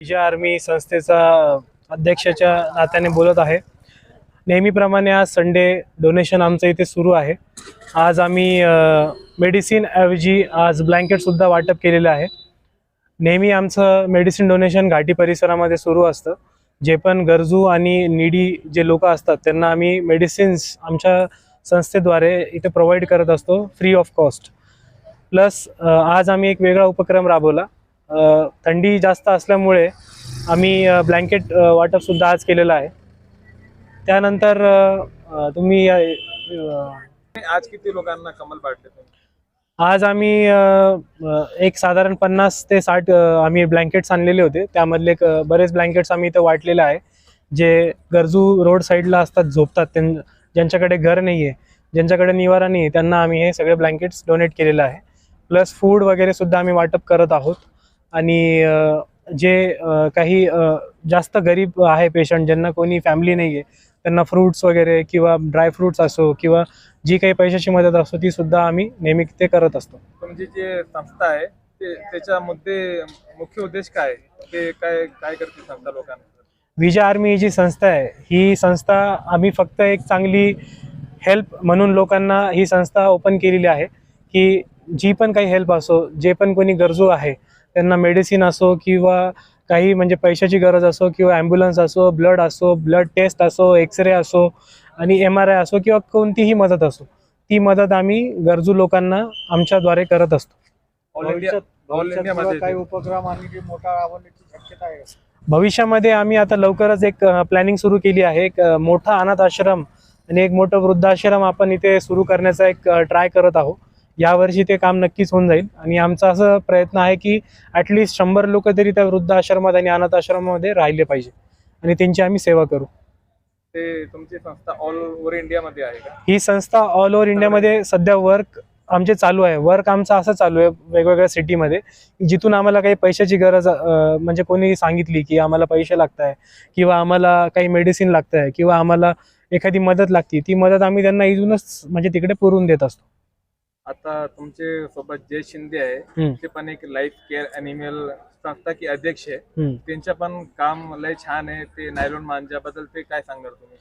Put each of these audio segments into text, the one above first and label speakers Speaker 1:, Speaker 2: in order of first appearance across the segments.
Speaker 1: विजय Army संस्थेचा अध्यक्षाच्या नात्याने बोलत आहे. नेहमीप्रमाणे आज संडे डोनेशन आमचं इथे सुरू आहे. आज आम्ही मेडिसिन ऐवजी आज ब्लँकेटसुद्धा वाटप केलेलं आहे. नेहमी आमचं मेडिसिन डोनेशन घाटी परिसरामध्ये सुरू असतं. जे पण गरजू आणि निडी जे लोक असतात त्यांना आम्ही मेडिसिन्स आमच्या संस्थेद्वारे इथे प्रोव्हाइड करत असतो फ्री ऑफ कॉस्ट प्लस आज आम्ही एक वेगळा उपक्रम राबवला. थंडी जास्त असल्यामुळे आम्ही ब्लँकेट वाटपसुद्धा आज केलेलं आहे. त्यानंतर तुम्ही
Speaker 2: आज किती लोकांना कमल तुम्ही?
Speaker 1: आज आम्ही एक साधारण पन्नास ते साठ आम्ही ब्लँकेट्स आणलेले होते. त्यामधले बरेच ब्लँकेट्स आम्ही इथं वाटलेले आहे. जे गरजू रोड साईडला असतात झोपतात. त्यां ज्यांच्याकडे घर नाही आहे ज्यांच्याकडे निवारा नाही आहे त्यांना आम्ही हे सगळे ब्लँकेट्स डोनेट केलेलं आहे. प्लस फूड वगैरे सुद्धा आम्ही वाटप करत आहोत. आणि जे काही जास्त गरीब आहे पेशंट ज्यांना कोणी फॅमिली नाही आहे त्यांना फ्रूट्स वगैरे किंवा ड्राय फ्रूट्स असो किंवा जी काही पैशाची मदत असतो ती सुद्धा आम्ही नेहमी ते करत असतो
Speaker 2: तुमची जे संस्था आहे ते त्याच्या मुद्दे मुख्य उद्देश काय आहे? ते काय काय करते संस्था लोकांना
Speaker 1: विजय आर्मी ही जी संस्था आहे ही संस्था आम्ही फक्त एक चांगली हेल्प म्हणून लोकांना ही संस्था ओपन केलेली आहे की जी पण काही हेल्प असो जे पण कोणी गरजू आहे त्यांना मेडिसिन असो किंवा काही म्हणजे पैशाची गरज असो किंवा ॲम्ब्युलन्स असो ब्लड असो ब्लड टेस्ट असो एक्सरे असो आणि एम आर आय असो किंवा कोणतीही मदत असो ती मदत आम्ही गरजू लोकांना आमच्याद्वारे करत असतो.
Speaker 3: काही उपक्रम मोठा राबवण्याची शक्यता आहे?
Speaker 1: भविष्यामध्ये आम्ही आता लवकरच एक प्लॅनिंग सुरू केली आहे. एक मोठा अनाथ आश्रम आणि एक मोठं वृद्धाश्रम आपण इथे सुरू करण्याचा एक ट्राय करत आहोत. यावर्षी ते काम नक्कीच होऊन जाईल. आणि आमचा असं प्रयत्न आहे की ॲटलिस्ट शंभर लोक तरी त्या वृद्धाश्रमात आणि अनाथ आश्रमामध्ये राहिले पाहिजे. आणि त्यांची आम्ही सेवा करू.
Speaker 2: ते तुमची संस्था ऑल ओव्हर इंडियामध्ये आहे का?
Speaker 1: ही संस्था ऑल ओव्हर इंडियामध्ये सध्या वर्क आमचे चालू आहे. वर्क आमचं असं चालू आहे वेगवेगळ्या सिटीमध्ये जिथून आम्हाला काही पैशाची गरज म्हणजे कोणी सांगितली की आम्हाला पैसे लागत आहे किंवा आम्हाला काही मेडिसिन लागत आहे किंवा आम्हाला एखादी मदत लागते ती मदत आम्ही त्यांना इथूनच म्हणजे तिकडे पुरवून देत असतो.
Speaker 2: आता तुमचे सोबत जय शिंदे आहे. ते पण एक लाईफ केअर अॅनिमल संस्था की अध्यक्ष आहे.
Speaker 1: हम्म.
Speaker 2: त्यांचं पण काम लय छान आहे. ते नायलॉन मांजाबद्दल ते काय सांगणार तुम्ही?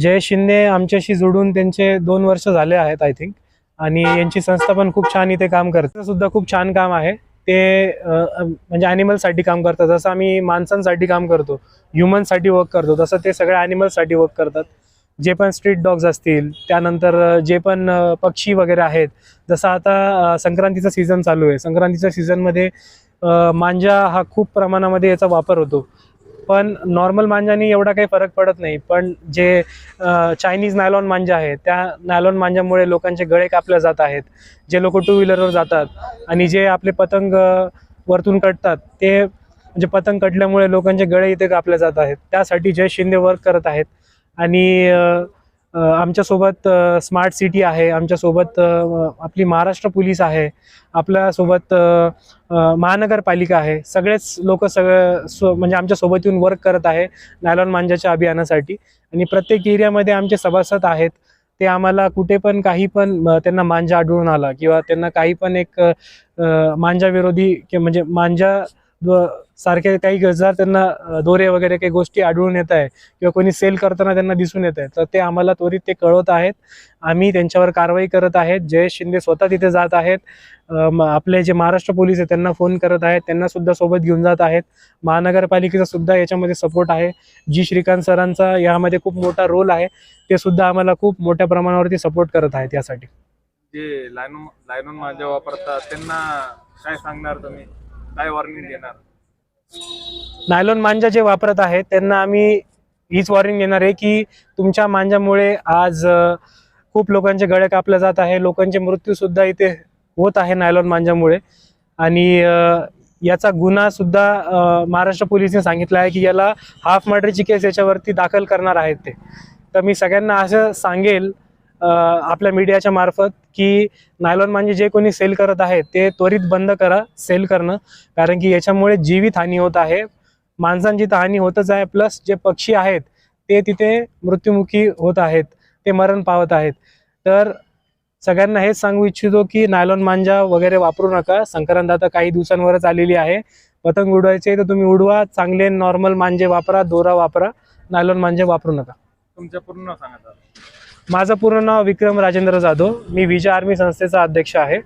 Speaker 1: जय शिंदे आमच्याशी जोडून त्यांचे दोन वर्ष झाले आहेत आय थिंक आणि यांची संस्था पण खूप छान इथे काम करते. सुद्धा खूप छान काम आहे. ते म्हणजे ॲनिमलसाठी काम करतात. जसं आम्ही माणसांसाठी काम करतो. ह्युमनसाठी वर्क करतो. तसं ते सगळ्या ॲनिमल्ससाठी वर्क करतात. जे पण स्ट्रीट डॉग्स असतील त्यानंतर जे पण पक्षी वगैरे आहेत जसं आता संक्रांतीचा सीझन चालू आहे. संक्रांतीच्या सीझनमध्ये मांजा हा खूप प्रमाणामध्ये याचा वापर होतो. पण नॉर्मल मांजानी एवढा काही फरक पडत नाही. पण जे चायनीज नायलॉन मांजा आहे त्या नायलॉन मांजामुळे लोकांचे गळे कापले जात आहेत. जे लोक टू व्हीलरवर जातात आणि जे आपले पतंग वरतून कटतात ते म्हणजे पतंग कटल्यामुळे लोकांचे गळे इथे कापले जात आहेत. त्यासाठी जय शिंदे वर्क करत आहेत. आणि आमच्यासोबत स्मार्ट सिटी आहे आमच्यासोबत आपली महाराष्ट्र पोलीस आहे आपल्यासोबत महानगरपालिका आहे सगळेच लोक सगळं सो म्हणजे आमच्यासोबत येऊन वर्क करत आहे नायलॉन मांजाच्या अभियानासाठी. आणि प्रत्येक एरियामध्ये आमचे सभासद आहेत ते आम्हाला कुठे पण काही पण त्यांना मांजा आढळून आला किंवा त्यांना काही पण एक मांजा विरोधी म्हणजे मांजा सारख्या सारखे काही जर त्यांना दोरे वगैरे काही गोष्टी आढळून येत आहे किंवा कोणी सेल करताना त्यांना दिसून येत आहे तर ते आम्हाला त्वरित ते कळवत आहेत. आम्ही त्यांच्यावर कारवाई करत आहेत. जयेश शिंदे स्वतः तिथे जात आहेत. आपले जे महाराष्ट्र पोलीस आहेत त्यांना फोन करत आहेत. त्यांना सुद्धा सोबत घेऊन जात आहेत. महानगरपालिकेचा सुद्धा याच्यामध्ये सपोर्ट आहे. जी श्रीकांत सरांचा यामध्ये खूप मोठा रोल आहे ते सुद्धा आम्हाला खूप मोठ्या प्रमाणावरती सपोर्ट करत आहेत यासाठी.
Speaker 2: जे लायनॉन लायनॉन माझ्या वापरतात त्यांना काय सांगणार तुम्ही? काय वॉर्निंग देणार?
Speaker 1: नायलॉन मांजा जे वापरत आहेत त्यांना आम्ही हीच वॉर्निंग देणार आहे की तुमच्या मांजामुळे आज खूप लोकांचे गळे कापले जात आहे. लोकांचे मृत्यू सुद्धा इथे होत आहे नायलॉन मांजामुळे. आणि याचा गुन्हा सुद्धा महाराष्ट्र पोलिसने सांगितलं आहे की याला हाफ मर्डरची केस याच्यावरती दाखल करणार आहेत ते. तर मी सगळ्यांना असं सांगेल आपल्या मीडियाच्या मार्फत की नायलॉन मांजे जे कोणी सेल करत आहे ते त्वरित बंद करा सेल करणं. कारण की याच्यामुळे जीवित हानी होत आहे. माणसांची तर हानी होतच आहे. प्लस जे पक्षी आहेत ते तिथे मृत्युमुखी होत आहेत. ते मरण पावत आहेत. तर सगळ्यांना हेच सांगू इच्छितो की नायलॉन मांजा वगैरे वापरू नका. संक्रांत आता काही दिवसांवरच आलेली आहे. पतंग उडवायचे तर तुम्ही उडवा. चांगले नॉर्मल मांजे वापरा दोरा वापरा. नायलॉन मांजे वापरू नका.
Speaker 2: तुमच्या पूर्ण सांगा.
Speaker 1: माझं पूर्ण नाव विक्रम राजेंद्र जाधव. मी विजय आर्मी संस्थेचा अध्यक्ष आहे.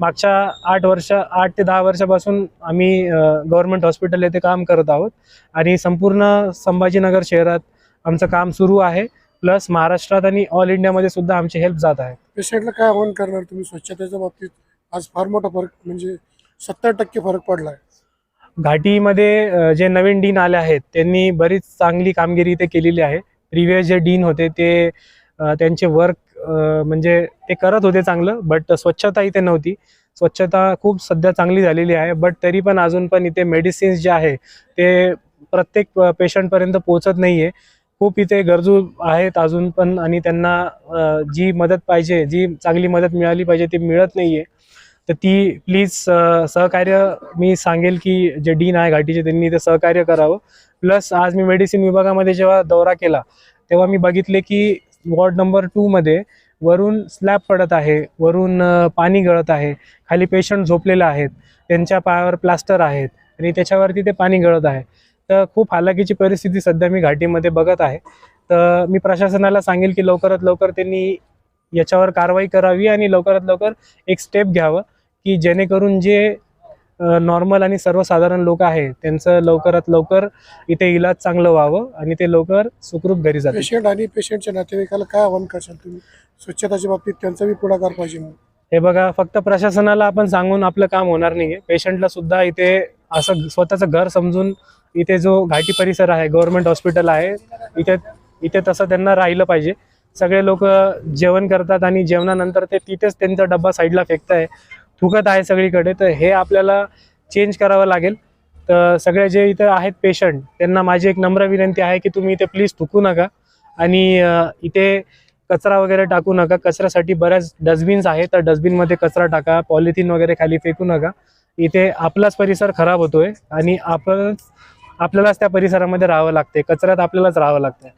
Speaker 1: मागच्या आठ वर्ष आठ ते दहा वर्षापासून आम्ही गव्हर्नमेंट हॉस्पिटल येथे काम करत आहोत. आणि संपूर्ण संभाजीनगर शहरात आमचं काम सुरू आहे. प्लस महाराष्ट्रात आणि ऑल इंडियामध्ये सुद्धा आमची हेल्प जात आहे.
Speaker 3: पेशंटला काय आव्हान करणार तुम्ही? स्वच्छतेच्या बाबतीत आज फार मोठा फरक म्हणजे सत्तर टक्के फरक पडला आहे
Speaker 1: घाटीमध्ये जे नवीन डीन आले आहेत त्यांनी बरीच चांगली कामगिरी इथे केलेली आहे. प्रिव्हियस जे डीन होते ते त्यांचे वर्क म्हणजे ते करत होते चांगलं बट स्वच्छता इथे नव्हती. स्वच्छता खूप सध्या चांगली झालेली आहे बट तरी पण अजून पण इथे मेडिसिन्स जे आहे ते प्रत्येक पेशंटपर्यंत पोहोचत नाही आहे खूप इथे गरजू आहेत अजून पण आणि त्यांना जी मदत पाहिजे जी चांगली मदत मिळाली पाहिजे ती मिळत नाही आहे तर ती प्लीज सहकार्य मी सांगेल की जे डीन आहे घाटीचे त्यांनी ते सहकार्य करावं. प्लस आज मी मेडिसिन विभागामध्ये जेव्हा दौरा केला तेव्हा मी बघितले की वॉर्ड नंबर टूमध्ये वरून स्लॅब पडत आहे वरून पाणी गळत आहे खाली पेशंट झोपलेले आहेत त्यांच्या पायावर प्लास्टर आहेत आणि त्याच्यावरती ते पाणी गळत आहे. तर खूप हालाकीची परिस्थिती सध्या मी घाटीमध्ये बघत आहे. तर मी प्रशासनाला सांगेल की लवकरात लवकर त्यांनी याच्यावर कारवाई करावी आणि लवकरात लवकर एक स्टेप घ्यावं की जेणेकरून जे नॉर्मल आणि सर्वसाधारण लोक आहेत. त्यांचं लवकरात लवकर इथे इलाज चांगलं व्हावं आणि ते लवकर सुखरूप घरी जातील.
Speaker 3: पेशंट आणि पेशंटच्या नातेवाईकाला काय आव्हान करशाल तुम्ही? स्वच्छतेच्या बाबतीत त्यांचा बी पुढाकार पाहिजे
Speaker 1: हे बघा फक्त प्रशासनाला आपण सांगून आपलं काम होणार नाही आहे पेशंटला सुद्धा इथे असं स्वतःचं घर समजून इथे जो घाटी परिसर आहे गव्हर्नमेंट हॉस्पिटल आहे इथे इथे तसं त्यांना राहिलं पाहिजे. सगळे लोक जेवण करतात आणि जेवणानंतर ते तिथेच त्यांचा डब्बा साईडला फेकताय. थुकत आहे सगळीकडे तर हे आपल्याला चेंज करावं लागेल. तर सगळे जे इथं आहेत पेशंट त्यांना माझी एक नम्र विनंती आहे की तुम्ही इथे प्लीज थुकू नका. आणि इथे कचरा वगैरे टाकू नका. कचऱ्यासाठी बऱ्याच डस्टबिन्स आहेत तर डस्टबिनमध्ये कचरा टाका पॉलिथिन वगैरे खाली फेकू नका. इथे आपलाच परिसर खराब होतोय आणि आपण आपल्यालाच त्या परिसरामध्ये राहावं लागते कचऱ्यात आपल्यालाच राहावं लागतं